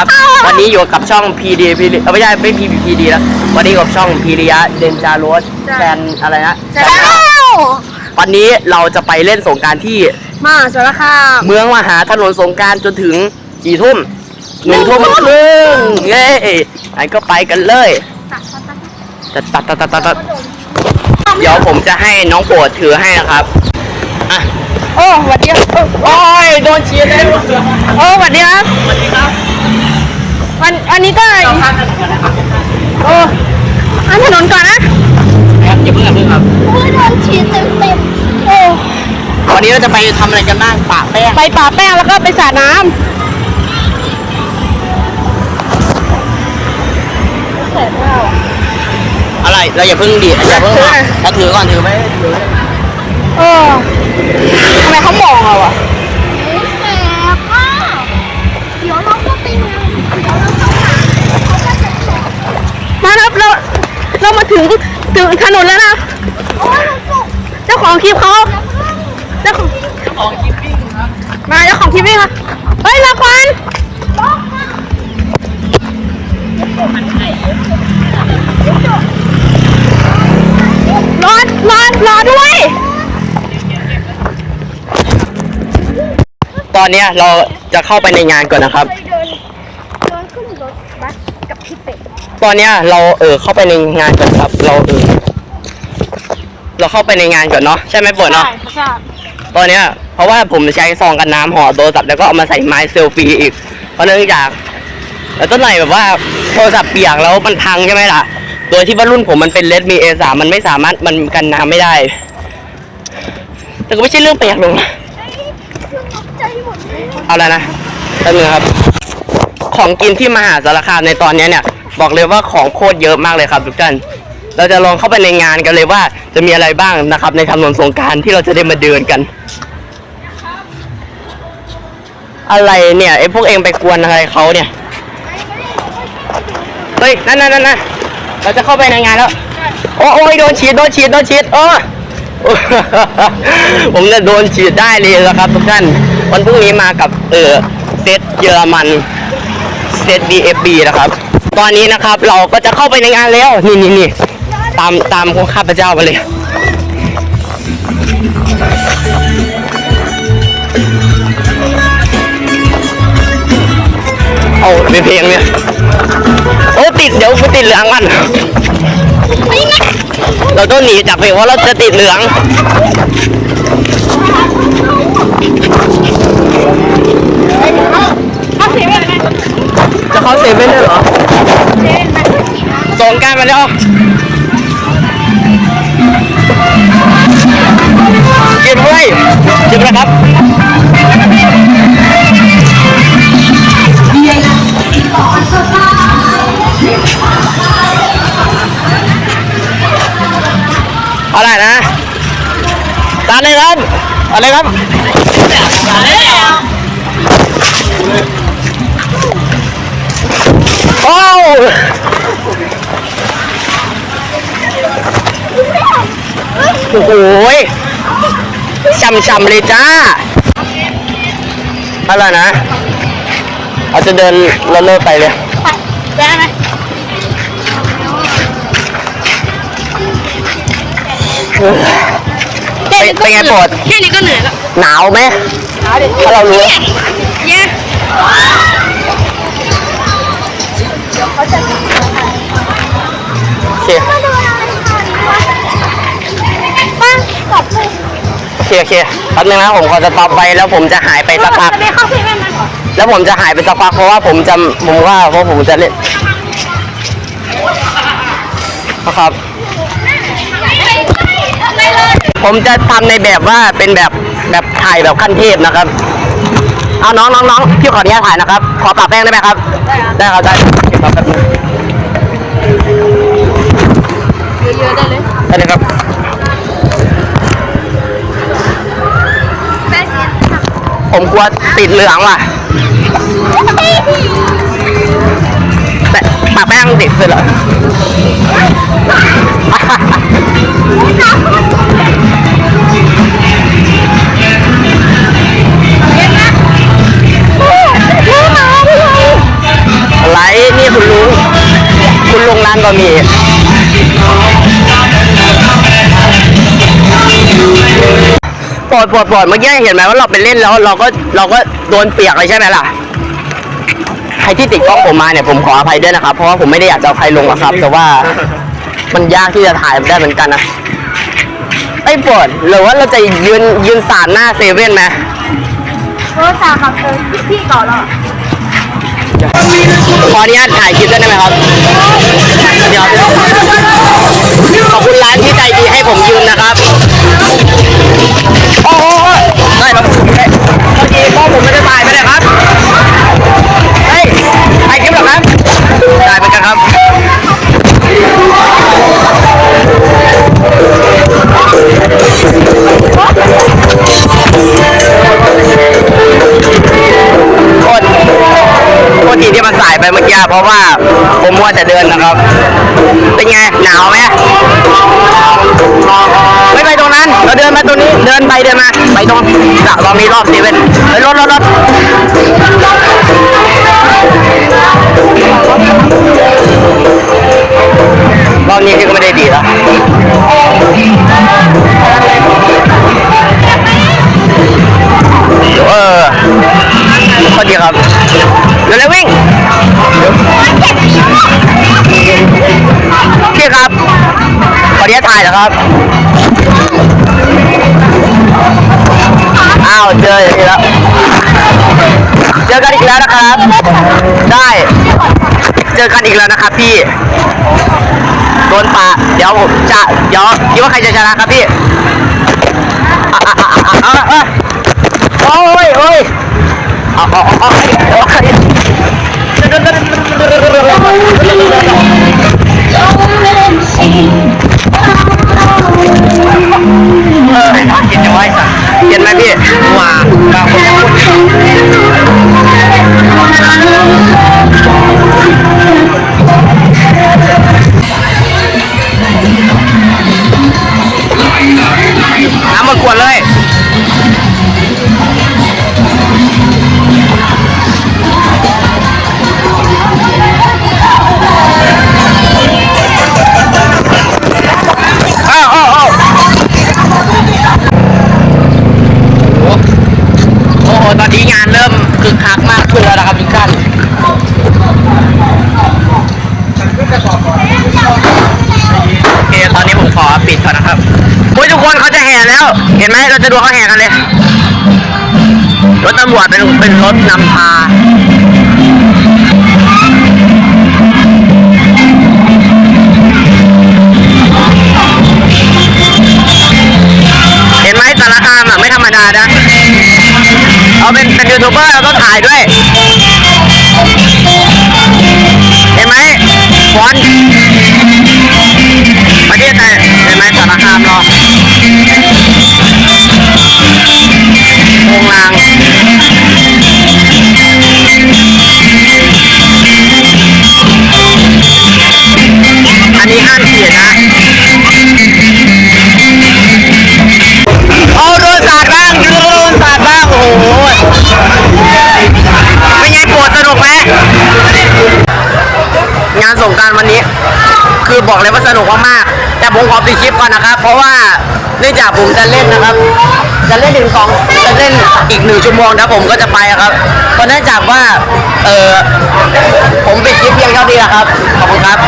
ครับ วันนี้อยู่กับช่อง PD พีเออไม่ใช่ไม่พีพีดีแล้ววันนี้กับช่องพีริยะเดนจารสแฟนอะไรนะจะแล้ววันนี้เราจะไปเล่นสงกรารที่มาสารคามเมืองมหาถนนสงกรารจนถึงกี่ทุ่มหนึ่งทุ่มครึ่งเย้งั้นก็ไปกันเลยตัดตัดตัดตัดตัดตัดเดี๋ยวผมจะให้น้องโปรดถือให้นะครับอะโอ้สวัสดีครับโอ้ยโดนเชียร์ได้หมดเลยโอ้สวัสดีครับ สวัสดีครับ วันวันนี้ก็เราข้ามถนนกันนะครับโอ้อันถนนก่อนนะครับอย่าเพิ่งอย่าเพิ่งครับโอ้ยโดนฉีดเต็มเต็มโอ้วันนี้เราจะไปทำอะไรกันบ้างปะแป้งไปป่าแป้งแล้วก็ไปสระน้ำเสร็จแล้วอะไรเราอย่าเพิ่งดีดอย่าเพิ่งถือหน่อยเราถือก่อนถือไว้ถือไว้ เออทำไมเขามองเราอะ ถึงถึงถนนแล้วนะโอ้ยเราจุกเจ้าของคลิปเขาเจ้าของของคิปปิ้งครับมาเจ้าของคลิปนี่ค่ะเฮ้ยละควันล็อกมารอรอรอด้วย ตอนเนี้ยเราจะเข้าไปในงานก่อนนะครับ เคยเดินเดินขึ้นรถบัสกับพี่เป็ด ตอนเนี้ยเราเออเข้าไปในงานก่อนครับ เราเออเราเข้าไปในงานก่อนเนาะใช่ไหมปวดเนาะ ใช่ตอนเนี้ยเพราะว่าผมใช้ซองกันน้ำห่อโทรศัพท์แล้วก็เอามาใส่ไม้เซลฟี่อีก เพราะเนื่องจากแล้วต้นไหนแบบว่าโทรศัพท์เปียกแล้วมันพังใช่ไหมล่ะ โดยที่ว่ารุ่นผมมันเป็น Redmi A3 มันไม่สามารถมันกันน้ำไม่ได้ แต่ก็ไม่ใช่เรื่องแปลกหรอกนะเครื่องตกใจหมดเลยเอาแล้วนะแป๊บนึงครับ ของกินที่มหาสารคามในตอนเนี้ยเนี่ย บอกเลยว่าของโคตรเยอะมากเลยครับทุกท่าน เราจะลองเข้าไปในงานกันเลยว่าจะมีอะไรบ้างนะครับ ในถนนสงการที่เราจะได้มาเดินกัน อะไรเนี่ยไอ้พวกเองไปกวนอะไรเขาเนี่ยเฮ้ยนั่นนั่นนั่นเราจะเข้าไปในงานแล้วโอ้โอ้ยโดนฉีดโดนฉีดโดนฉีดโอ้ผมจะโดนฉีดได้เลยแล้วครับทุกท่านวันพรุ่งนี้มากับเออเซตเยอรมันเซต BFB นะครับ ตอนนี้นะครับ เราก็จะเข้าไปในงานแล้ว นี่นี่นี่ตามตามข้าพเจ้ามาเลยเอาเป็นเพลงเนี่ยโอ้ติดเดี๋ยวไปติดเหลืองกันเราต้องหนีจากเพลงเพราะเราจะติดเหลืองเอาเสียไปไหนจะเข้าเซเว่นได้เหรอ งการมาแล้วเก็บไว้เก็บนะครับอาไรนะตาเลยครับอาเลยครับโอ้ โอ้โหยช่ำๆเลยจ้าอะไรนะเอาจะเดินเลิศๆไปเลยไปไหมเป็นเป็นไงปวดแค่นี้ก็เหนื่อยแล้วหนาวไหมถ้าเรารู้เย้โอเค เคโอเคแป๊บนึงนะผมขอจะตอบไปแล้วผมจะหายไปสักพักจะไปเข้าเซเว่นนะแล้วผมจะหายไปสักพักเพราะว่าผมจะผมว่าเพราะผมจะเล่นครับไม่เลยผมจะทำในแบบว่าเป็นแบบแบบถ่ายแบบขั้นเทพนะครับ เอาน้องน้องน้องพี่ขออนุญาตถ่ายนะครับ ขอปากแป้งได้ไหมครับ ได้ครับได้เก็บครับแป๊บนึงเยอะๆได้เลยได้เลยครับ ผมกลัวติดเหลืองว่ะ แต่ปากแป้งติดเลยเหรอไรนี่คุณลุงคุณลงร้านบะมี ปวดปวดปวดเมื่อกี้เห็นไหมว่าเราไปเล่นแล้ว เราก็เราก็โดนเปียกเลยใช่ไหมล่ะ ใครที่ติดกล้องผมมาเนี่ยผมขออภัยด้วยนะครับ เพราะว่าผมไม่ได้อยากจะเอาใครลงหรอกครับ แต่ว่ามันยากที่จะถ่ายได้เหมือนกันนะไอ้ยปวดหรือว่าเราจะยืนยืนสาดหน้าเซเว่นไหมโทรศัพท์ครับเออพี่ก่อนแล้วขออนุญาตถ่ายคลิปได้ไหมครับเดี๋ยวขอบคุณร้านที่ใจดีให้ผมยืนนะครับ เมื่อกี้เพราะว่าผมมัวแต่เดินนะครับ เป็นไงหนาวไหมไม่ไปตรงนั้น เราเดินมาตรงนี้เดินไปเดินมา ไปตรงจะลองนี้รอบเซเว่นไปรถรถรถรอบนี้ที่ก็ไม่ได้ดีแล้วเออสวัสดีครับ เร็วๆวิ่งพี่ครับ ขออนุญาตถ่ายนะครับ อ้าว เจออย่างนี้แล้ว เจอกันอีกแล้วนะครับ ได้ เจอกันอีกแล้วนะครับพี่ โดนปะเดี๋ยวผมจะเดี๋ยวคิดว่าใครจะชนะครับพี่อะอะอะอะอะอะโอ้ยโอ้ย เอาเอาเอาเอาโอ้ยเอ เห็นไหมเราจะดูเขาแห่กันเลย รถตำรวจเป็นเป็นรถนำพาเห็นไหมสารคามอะไม่ธรรมดานะ เอาเป็นเป็นยูทูบเบอร์เราต้องถ่ายด้วย เห็นไหมฟอนประเทศไทยเห็นไหมสารคามเรา งานสงการวันนี้ คือบอกเลยว่าสนุกมากๆแต่ผมขอปิดคลิปก่อนนะครับ เพราะว่าเนื่องจากผมจะเล่นนะครับ จะเล่นถึงสองจะเล่นอีกหนึ่งชั่วโมงนะผมก็จะไปครับเพราะเนื่องจากว่าเออผมปิดคลิปเพียงเท่านี้แหละครับขอบคุณครับ